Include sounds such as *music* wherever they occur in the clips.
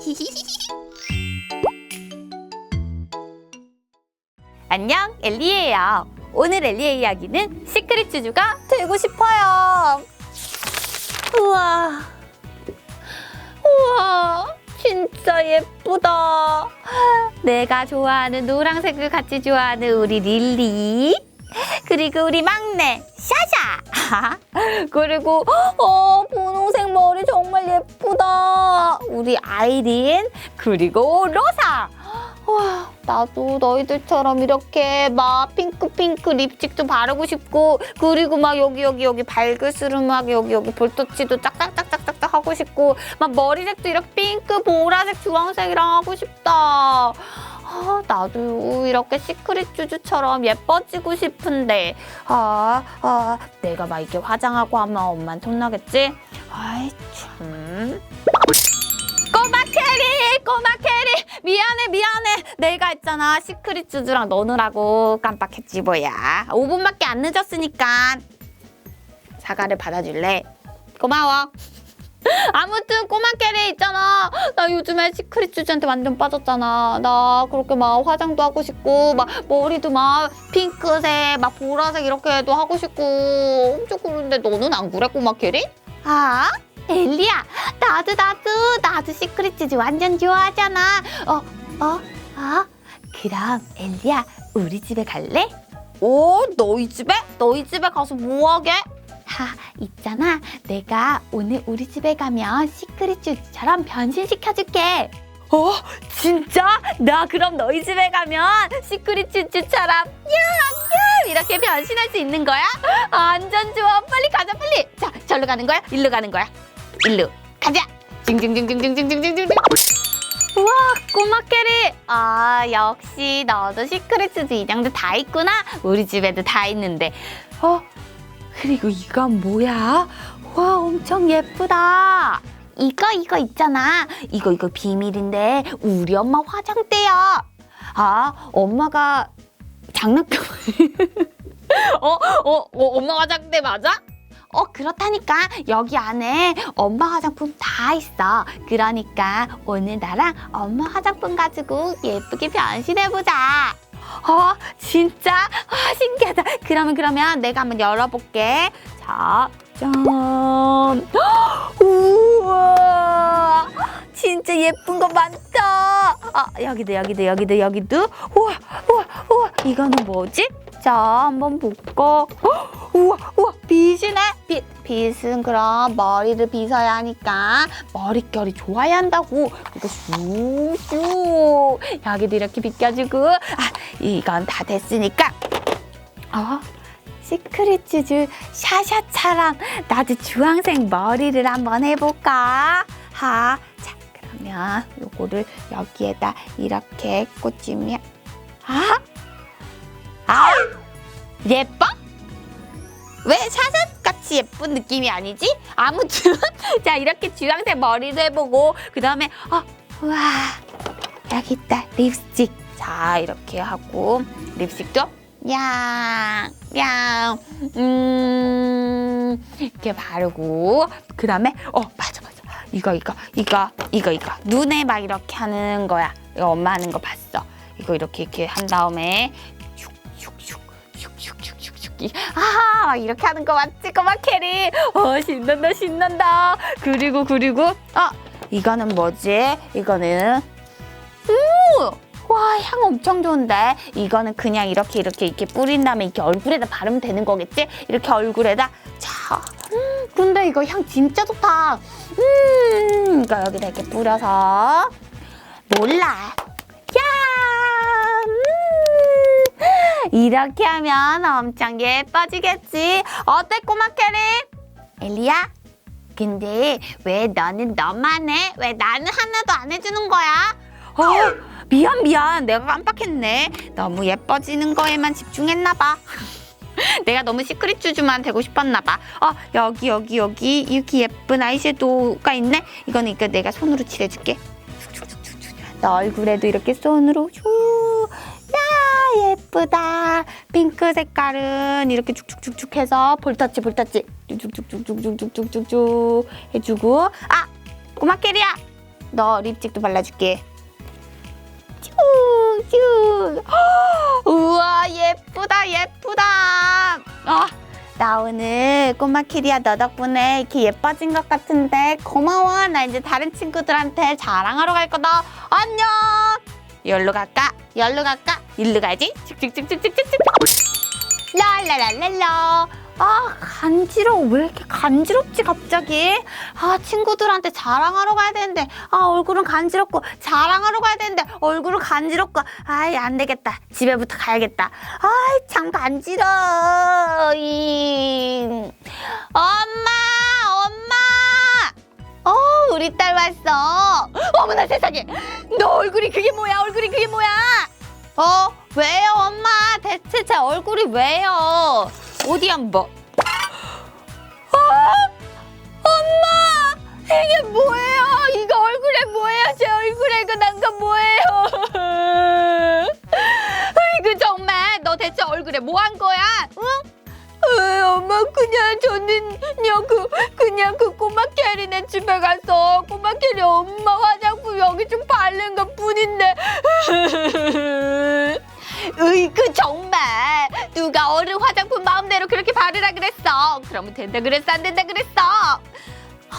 *laughs* 안녕, 엘리예요. 오늘 엘리의 이야기는 시크릿 주주가 되고 싶어요. 우와, 우와, 진짜 예쁘다. 내가 좋아하는 노란색을 같이 좋아하는 우리 릴리. 그리고 우리 막내 샤샤. *laughs* 그리고 어 분홍색 머리. 우리 아이린 그리고 로사. 와 나도 너희들처럼 이렇게 막 핑크핑크 립스틱도 바르고 싶고 그리고 막 여기 여기 여기 발그스름하게 여기 여기 볼터치도 짝짝짝짝짝짝 하고 싶고 막 머리색도 이렇게 핑크 보라색 주황색이랑 하고 싶다. 아, 나도 이렇게 시크릿 주주처럼 예뻐지고 싶은데 아, 아 내가 막 이렇게 화장하고 하면 엄마한테 혼나겠지? 아이 참 꼬마 캐리 꼬마 캐리. 미안해 미안해. 내가 했잖아. 시크릿 주주랑 노느라고 깜빡했지 뭐야. 5분밖에 안 늦었으니까. 사과를 받아줄래? 고마워. *laughs* 아무튼 꼬마 캐리 있잖아. 나 요즘에 시크릿 주주한테 완전 빠졌잖아. 나 그렇게 막 화장도 하고 싶고 막 머리도 막 핑크색 막 보라색 이렇게도 하고 싶고. 엄청 그런데 너는 안 그래 꼬마 캐리? 아 엘리야 나도 나도 나도 시크릿 주주 완전 좋아하잖아 어 어? 어? 그럼 엘리야 우리 집에 갈래? 오 너희 집에? 너희 집에 가서 뭐하게? 하, 있잖아. 내가 오늘 우리 집에 가면 시크릿 주주처럼 변신시켜줄게. 어? 진짜? 나 그럼 너희 집에 가면 시크릿 주주처럼 야, 야 이렇게 변신할 수 있는 거야? 완전 좋아. 빨리 가자, 빨리. 자, 절로 가는 거야? 일로 가는 거야? 일로 가자. 징징징징징징징징징. 우와, 꼬마 캐리. 아, 역시 너도 시크릿 주주 인형도 다 있구나. 우리 집에도 다 있는데. 어? 그리고 이건 뭐야? 와, 엄청 예쁘다. 이거 이거 있잖아. 이거 이거 비밀인데 우리 엄마 화장대야. 아, 엄마가 장난감. *laughs* 어, 어, 어, 엄마 화장대 맞아? 어, 그렇다니까. 여기 안에 엄마 화장품 다 있어. 그러니까 오늘 나랑 엄마 화장품 가지고 예쁘게 변신해보자. 어, 진짜? 아, 신기하다. 그러면, 그러면 내가 한번 열어볼게. 자, 짠. 헉, 우와. 진짜 예쁜 거 많다. 아, 여기도, 여기도, 여기도, 여기도. 우와, 우와, 우와. 이거는 뭐지? 자, 한번 볼까? 헉, 우와, 우와. 빗이네. 빗. 빗은 그럼 머리를 빗어야 하니까 머릿결이 좋아야 한다고. 이거 슉슉. 여기도 이렇게 빗겨주고. 아, 이건 다 됐으니까. 어? 시크릿 주주 샤샤처럼 나도 주황색 머리를 한번 해볼까? 하, 자 그러면 요거를 여기에다 이렇게 꽂으면 아, 아, 예뻐? 왜 샤샤 같이 예쁜 느낌이 아니지? 아무튼 *laughs* 자 이렇게 주황색 머리도 해보고 그 다음에 어, 우와 여기 있다 립스틱 자 이렇게 하고 립스틱도 양, 양, 음, 이렇게 바르고, 그 다음에, 어, 맞아, 맞아. 이거, 이거, 이거, 이거, 이거. 눈에 막 이렇게 하는 거야. 이거 엄마 하는 거 봤어. 이거 이렇게, 이렇게 한 다음에, 슉슉슉슉슉. 아하, 막 이렇게 하는 거 맞지? 꼬마 캐리. 어, 신난다, 신난다. 그리고, 그리고, 어, 이거는 뭐지? 이거는, 오! 와, 향 엄청 좋은데? 이거는 그냥 이렇게 이렇게 이렇게 뿌린 다음에 이렇게 얼굴에다 바르면 되는 거겠지? 이렇게 얼굴에다. 자, 음, 근데 이거 향 진짜 좋다. 음, 이거 여기다 이렇게 뿌려서. 몰라. 야! 음, 이렇게 하면 엄청 예뻐지겠지? 어때, 꼬마 캐리? 엘리야? 근데 왜 너는 너만 해? 왜 나는 하나도 안 해주는 거야? 어, 미안 미안 내가 깜빡했네 너무 예뻐지는 거에만 집중했나 봐 *laughs* 내가 너무 시크릿 주주만 되고 싶었나 봐 어, 여기 여기 여기 이렇게 예쁜 아이섀도우가 있네 이거는 이거 내가 손으로 칠해줄게 너 얼굴에도 이렇게 손으로 야 예쁘다 핑크 색깔은 이렇게 쭉쭉쭉쭉 해서 볼터치 볼터치 쭉쭉쭉쭉쭉쭉쭉쭉 해주고 아 꼬마 캐리야 너 립스틱도 발라줄게. 쭈쭈. 우와 예쁘다 예쁘다. 아, 나 오늘 꼬마 키리야 너 덕분에 이렇게 예뻐진 것 같은데 고마워. 나 이제 다른 친구들한테 자랑하러 갈 거다. 안녕. 열로 갈까? 열로 갈까? 일로 가지? 칙칙칙칙칙칙칙. 랄랄랄랄라. 아 간지러워. 왜 이렇게 간지럽지 갑자기? 아 친구들한테 자랑하러 가야 되는데. 아 얼굴은 간지럽고 자랑하러 가야 되는데 얼굴은 간지럽고. 아이 안 되겠다. 집에부터 가야겠다. 아이 참 간지러워 이. 엄마 엄마! 어 우리 딸 왔어. 어머나 세상에. 너 얼굴이 그게 뭐야? 얼굴이 그게 뭐야 어? 왜요 엄마? 대체 제 얼굴이 왜요? 어디 한번. 아, 엄마! 이게 뭐예요? 이거 얼굴에 뭐예요? 제 얼굴에 이거 난거 뭐예요? *laughs* 이거 정말. 너 대체 얼굴에 뭐 한 거야? 응? 으, 엄마 그냥 저는요 그 그냥 그 꼬마 캐리네 집에 가서 꼬마 캐리 엄마 화장품 여기 좀 바른 것 뿐인데 으이그 정말. 누가 어른 화장품 마음대로 그렇게 바르라 그랬어. 그러면 된다 그랬어 안 된다 그랬어?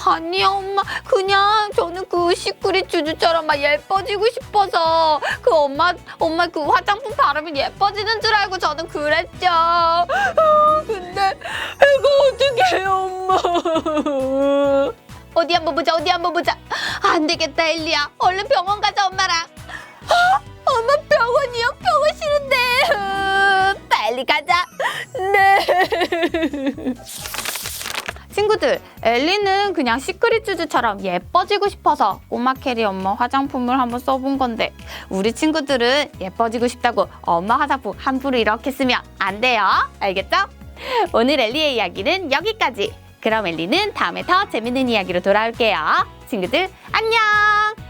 아니 엄마 그냥 저는 그 시크릿 주주처럼 막 예뻐지고 싶어서 그 엄마 엄마 그 화장품 바르면 예뻐지는 줄 알고 저는 그랬죠. 아, 근데 이거 어떻게 해요 엄마. 어디 한번 보자 어디 한번 보자. 안 되겠다 엘리야. 얼른 병원 가자 엄마랑. 아, 엄마 병원이요 병원 싫은데 으, 빨리 가자 네 *laughs* 친구들, 엘리는 그냥 시크릿 쭈쭈처럼 예뻐지고 싶어서 꼬마 캐리 엄마 화장품을 한번 써본 건데 우리 친구들은 예뻐지고 싶다고 엄마 화장품 함부로 이렇게 쓰면 안 돼요. 알겠죠? 오늘 엘리의 이야기는 여기까지. 그럼 엘리는 다음에 더 재밌는 이야기로 돌아올게요. 친구들, 안녕!